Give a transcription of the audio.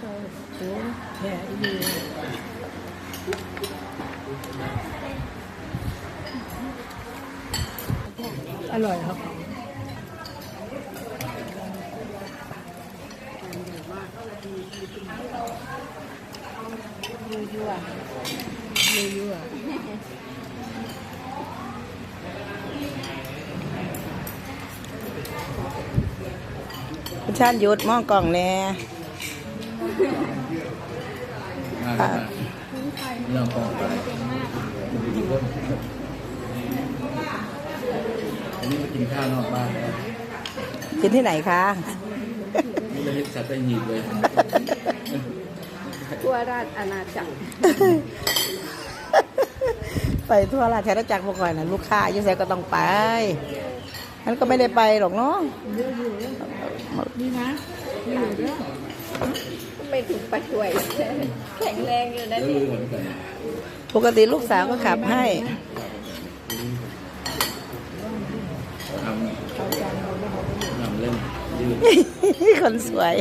โอ้แค่อยู่อร่อยครับยั่วยั่วยั่วคุณชาติยุดมองกล่องแน่ เรื่องไปอันนี้มากินข้าวนอกบ้านแล้วกินที่ไหนคะนี่เลยสัตว์ได้หีบเลยทั่วราชอาณาจักรไปทั่วราชอาณาจักรมาก่อนนะลูกค้ายู่ไสก็ต้องไปฉันก็ไม่ได้ไปหรอกเนาะนี่นะนี่อยู่เด้อ ไม่ถูกไปช่วยแข็งแรงอยู่นะแล้วเนี่ยรู้เหมือนกันปกติลูกสาวก็ขับให้ทำทำเล่นยืดคนสวย